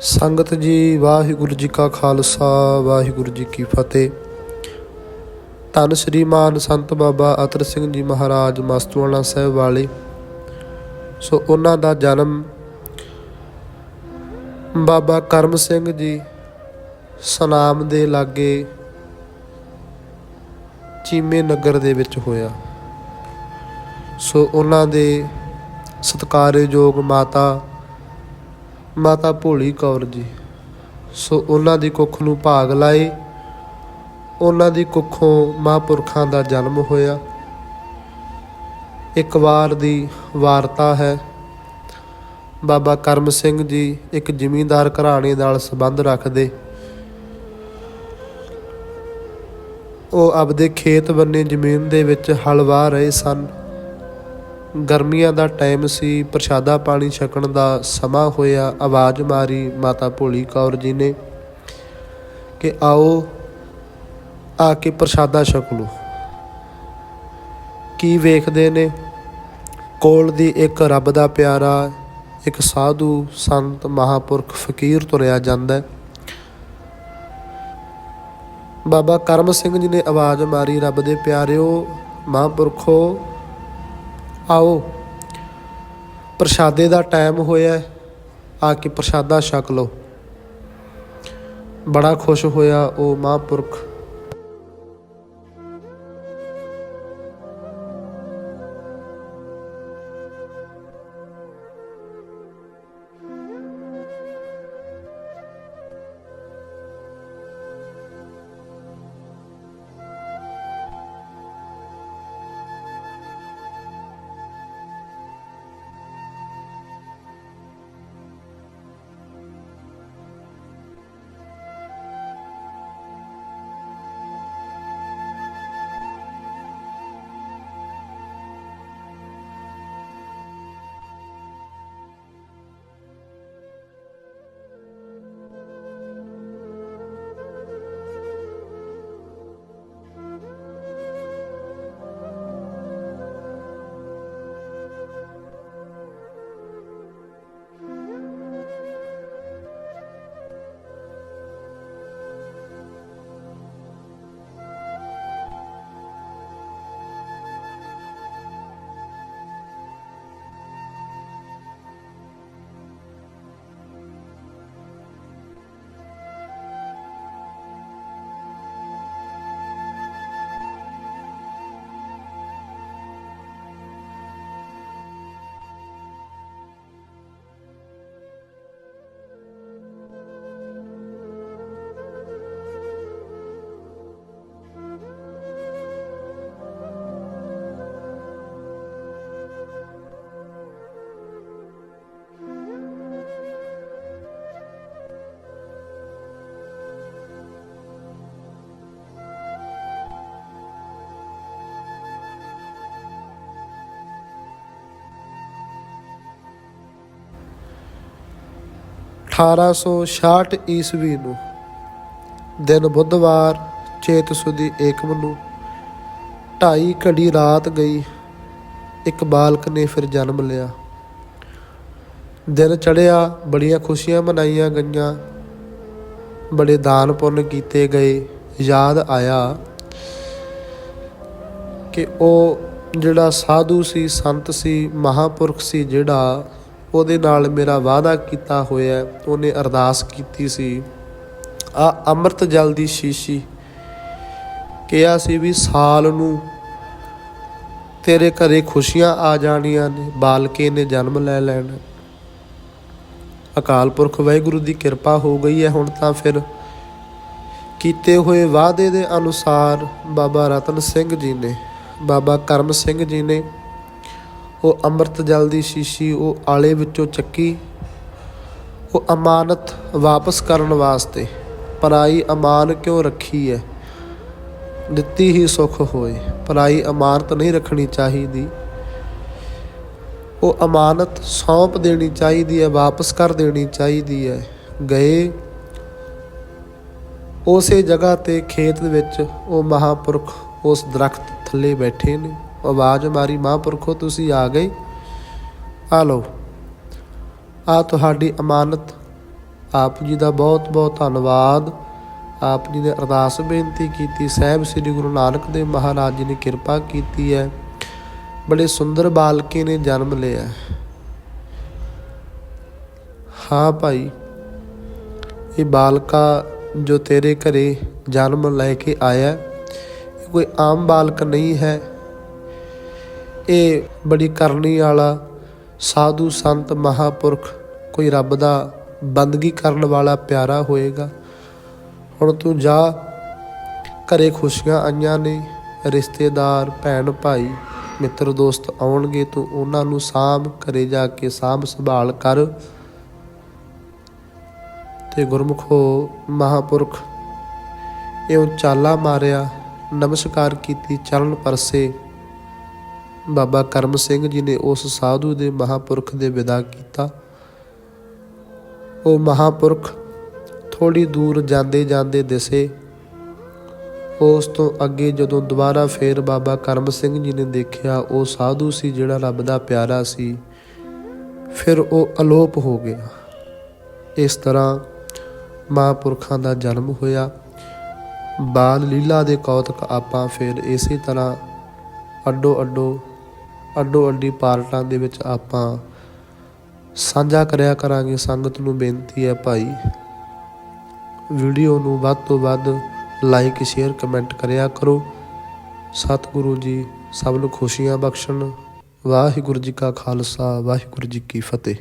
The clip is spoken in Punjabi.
ਸੰਗਤ ਜੀ, ਵਾਹਿਗੁਰੂ ਜੀ ਕਾ ਖਾਲਸਾ, ਵਾਹਿਗੁਰੂ ਜੀ ਕੀ ਫਤਿਹ। ਧੰਨ ਸ੍ਰੀ ਮਾਨ ਸੰਤ ਬਾਬਾ ਅਤਰ ਸਿੰਘ ਜੀ ਮਹਾਰਾਜ ਮਸਤੂਆਣਾ ਸਾਹਿਬ ਵਾਲੇ। ਸੋ ਉਹਨਾਂ ਦਾ ਜਨਮ ਬਾਬਾ ਕਰਮ ਸਿੰਘ ਜੀ ਸਨਾਮ ਦੇ ਲਾਗੇ ਚੀਮੇ ਨਗਰ ਦੇ ਵਿੱਚ ਹੋਇਆ। ਸੋ ਉਹਨਾਂ ਦੇ ਸਤਿਕਾਰਯੋਗ ਮਾਤਾ ਮਾਤਾ ਭੋਲੀ ਕੌਰ ਜੀ। ਸੋ ਉਹਨਾਂ ਦੀ ਕੁੱਖ ਨੂੰ ਭਾਗ ਲਾਏ। ਉਹਨਾਂ ਦੀ ਕੁੱਖੋਂ ਮਹਾਂਪੁਰਖਾਂ ਦਾ ਜਨਮ ਹੋਇਆ। ਇੱਕ ਵਾਰ ਦੀ ਵਾਰਤਾ ਹੈ। ਬਾਬਾ ਕਰਮ ਸਿੰਘ ਜੀ ਇੱਕ ਜ਼ਿਮੀਂਦਾਰ ਘਰਾਣੇ ਨਾਲ ਸੰਬੰਧ ਰੱਖਦੇ। ਉਹ ਆਪਦੇ ਖੇਤ ਬੰਨੇ ਜ਼ਮੀਨ ਦੇ ਵਿੱਚ ਹਲ ਵਾਹ ਰਹੇ ਸਨ। ਗਰਮੀਆਂ ਦਾ ਟਾਈਮ ਸੀ, ਪ੍ਰਸ਼ਾਦਾ ਪਾਣੀ ਛਕਣ ਦਾ ਸਮਾਂ ਹੋਇਆ, ਆਵਾਜ਼ ਮਾਰੀ ਮਾਤਾ ਭੋਲੀ ਕੌਰ ਜੀ ਨੇ ਕਿ ਆਓ, ਆ ਕੇ ਪ੍ਰਸ਼ਾਦਾ ਛਕ ਲਓ। ਕੀ ਵੇਖਦੇ ਨੇ? ਕੋਲ ਦੀ ਇੱਕ ਰੱਬ ਦਾ ਪਿਆਰਾ, ਇੱਕ ਸਾਧੂ ਸੰਤ ਮਹਾਪੁਰਖ ਫਕੀਰ ਤੁਰਿਆ ਜਾਂਦਾ। ਬਾਬਾ ਕਰਮ ਸਿੰਘ ਜੀ ਨੇ ਆਵਾਜ਼ ਮਾਰੀ, ਰੱਬ ਦੇ ਪਿਆਰਿਓ, ਮਹਾਂਪੁਰਖੋ ਆਓ। ਪ੍ਰਸ਼ਾਦੇ ਦਾ ਟਾਈਮ ਹੋਇਆ ਆ ਕੇ ਪ੍ਰਸ਼ਾਦਾ ਛਕ ਲਓ। ਬੜਾ ਖੁਸ਼ ਹੋਇਆ ਉਹ ਮਹਾਂਪੁਰਖ। ਅਠਾਰਾਂ ਸੌ ਛਿਆਹਠ ਈਸਵੀ ਨੂੰ ਦਿਨ ਬੁੱਧਵਾਰ ਚੇਤ ਸੁਦੀ ਏਕਮ ਨੂੰ ਢਾਈ ਘੜੀ ਰਾਤ ਗਈ, ਇੱਕ ਬਾਲਕ ਨੇ ਫਿਰ ਜਨਮ ਲਿਆ। ਦਿਨ ਚੜਿਆ ਬੜੀਆਂ ਖੁਸ਼ੀਆਂ ਮਨਾਈਆਂ ਗਈਆਂ, ਬੜੇ ਦਾਨ ਪੁੰਨ ਕੀਤੇ ਗਏ। ਯਾਦ ਆਇਆ ਕਿ ਉਹ ਜਿਹੜਾ ਸਾਧੂ ਸੀ, ਸੰਤ ਸੀ, ਮਹਾਪੁਰਖ ਸੀ ਜਿਹੜਾ ਉਹਦੇ ਨਾਲ ਮੇਰਾ ਵਾਅਦਾ ਕੀਤਾ ਹੋਇਆ ਉਹਨੇ ਅਰਦਾਸ ਕੀਤੀ ਸੀ। ਆ ਅੰਮ੍ਰਿਤ ਜਲ ਦੀ ਸ਼ੀਸ਼ੀ ਕਿਹਾ ਸੀ ਵੀ ਸਾਲ ਨੂੰ ਤੇਰੇ ਘਰੇ ਖੁਸ਼ੀਆਂ ਆ ਜਾਣੀਆਂ ਨੇ, ਬਾਲਕੇ ਨੇ ਜਨਮ ਲੈ ਲੈਣਾ। ਅਕਾਲ ਪੁਰਖ ਵਾਹਿਗੁਰੂ ਦੀ ਕਿਰਪਾ ਹੋ ਗਈ ਹੈ, ਹੁਣ ਤਾਂ ਫਿਰ ਕੀਤੇ ਹੋਏ ਵਾਅਦੇ ਦੇ ਅਨੁਸਾਰ ਬਾਬਾ ਰਤਨ ਸਿੰਘ ਜੀ ਨੇ, ਬਾਬਾ ਕਰਮ ਸਿੰਘ ਜੀ ਨੇ ਉਹ ਅੰਮ੍ਰਿਤ ਜਲ ਦੀ ਸ਼ੀਸ਼ੀ ਉਹ ਆਲੇ ਵਿੱਚੋਂ ਚੱਕੀ, ਉਹ ਅਮਾਨਤ ਵਾਪਸ ਕਰਨ ਵਾਸਤੇ ਪਰਾਈ ਅਮਾਨ ਕਿਉਂ ਰੱਖੀ ਹੈ ਦਿੱਤੀ ਹੀ ਸੁਖ ਹੋਏ, ਪਰਾਈ ਅਮਾਨਤ ਨਹੀਂ ਰੱਖਣੀ ਚਾਹੀਦੀ। ਉਹ ਅਮਾਨਤ ਸੌਂਪ ਦੇਣੀ ਚਾਹੀਦੀ ਹੈ ਵਾਪਸ ਕਰ ਦੇਣੀ ਚਾਹੀਦੀ ਹੈ ਗਏ ਉਸੇ ਜਗ੍ਹਾ ਤੇ ਖੇਤ ਵਿੱਚ ਉਹ ਮਹਾਪੁਰਖ ਉਸ ਦਰਖਤ ਥੱਲੇ ਬੈਠੇ ਨੇ। ਆਵਾਜ਼ ਮਾਰੀ, ਮਹਾਂਪੁਰਖੋ, ਤੁਸੀਂ ਆ ਗਏ। ਆ ਲਓ ਆ ਤੁਹਾਡੀ ਅਮਾਨਤ। ਆਪ ਜੀ ਦਾ ਬਹੁਤ ਬਹੁਤ ਧੰਨਵਾਦ। ਆਪ ਜੀ ਨੇ ਅਰਦਾਸ ਬੇਨਤੀ ਕੀਤੀ, ਸਾਹਿਬ ਸ੍ਰੀ ਗੁਰੂ ਨਾਨਕ ਦੇਵ ਮਹਾਰਾਜ ਜੀ ਨੇ ਕਿਰਪਾ ਕੀਤੀ ਹੈ। ਬੜੇ ਸੁੰਦਰ ਬਾਲਕੇ ਨੇ ਜਨਮ ਲਿਆ। ਹਾਂ ਭਾਈ, ਇਹ ਬਾਲਕਾ ਜੋ ਤੇਰੇ ਘਰੇ ਜਨਮ ਲੈ ਕੇ ਆਇਆ, ਇਹ ਕੋਈ ਆਮ ਬਾਲਕ ਨਹੀਂ ਹੈ। ਇਹ ਬੜੀ ਕਰਨੀ ਵਾਲਾ ਸਾਧੂ ਸੰਤ ਮਹਾਪੁਰਖ ਕੋਈ ਰੱਬ ਦਾ ਬੰਦਗੀ ਕਰਨ ਵਾਲਾ ਪਿਆਰਾ ਹੋਏਗਾ। ਹੁਣ ਤੂੰ ਜਾ, ਘਰੇ ਖੁਸ਼ੀਆਂ ਆਈਆਂ ਨੇ, ਰਿਸ਼ਤੇਦਾਰ, ਭੈਣ ਭਾਈ, ਮਿੱਤਰ ਦੋਸਤ ਆਉਣਗੇ, ਤੂੰ ਉਹਨਾਂ ਨੂੰ ਸਾਂਭ, ਘਰੇ ਜਾ ਕੇ ਸਾਂਭ ਸੰਭਾਲ ਕਰ। ਤੇ ਗੁਰਮੁਖੋ ਮਹਾਪੁਰਖ, ਇਉਂ ਚਾਲਾ ਮਾਰਿਆ, ਨਮਸਕਾਰ ਕੀਤੀ, ਚਰਨ ਪਰਸੇ। ਬਾਬਾ ਕਰਮ ਸਿੰਘ ਜੀ ਨੇ ਉਸ ਸਾਧੂ ਦੇ ਮਹਾਪੁਰਖ ਦੇ ਵਿਦਾ ਕੀਤਾ। ਉਹ ਮਹਾਪੁਰਖ ਥੋੜੀ ਦੂਰ ਜਾਂਦੇ ਜਾਂਦੇ ਦਿਸੇ। ਉਸ ਤੋਂ ਅੱਗੇ ਜਦੋਂ ਦੁਬਾਰਾ ਫੇਰ ਬਾਬਾ ਕਰਮ ਸਿੰਘ ਜੀ ਨੇ ਦੇਖਿਆ ਉਹ ਸਾਧੂ ਸੀ ਜਿਹੜਾ ਰੱਬ ਦਾ ਪਿਆਰਾ ਸੀ, ਫਿਰ ਉਹ ਅਲੋਪ ਹੋ ਗਿਆ। ਇਸ ਤਰ੍ਹਾਂ ਮਹਾਂਪੁਰਖਾਂ ਦਾ ਜਨਮ ਹੋਇਆ। ਬਾਲ ਲੀਲਾ ਦੇ ਕੌਤਕ ਆਪਾਂ ਫਿਰ ਇਸੇ ਤਰ੍ਹਾਂ ਅੱਡੋ ਅੱਡੋ ਅੱਡੋ ਅੱਡੀ ਪਾਰਟਾਂ ਦੇ ਵਿੱਚ ਆਪਾਂ ਸਾਂਝਾ ਕਰਿਆ ਕਰਾਂਗੇ। ਸੰਗਤ ਨੂੰ ਬੇਨਤੀ ਹੈ ਭਾਈ, ਵੀਡੀਓ ਨੂੰ ਵੱਧ ਤੋਂ ਵੱਧ ਲਾਈਕ ਸ਼ੇਅਰ ਕਮੈਂਟ ਕਰਿਆ ਕਰੋ। ਸਤਿਗੁਰੂ ਜੀ ਸਭ ਨੂੰ ਖੁਸ਼ੀਆਂ ਬਖਸ਼ਣ। ਵਾਹਿਗੁਰੂ ਜੀ ਕਾ ਖਾਲਸਾ, ਵਾਹਿਗੁਰੂ ਜੀ ਕੀ ਫਤਿਹ।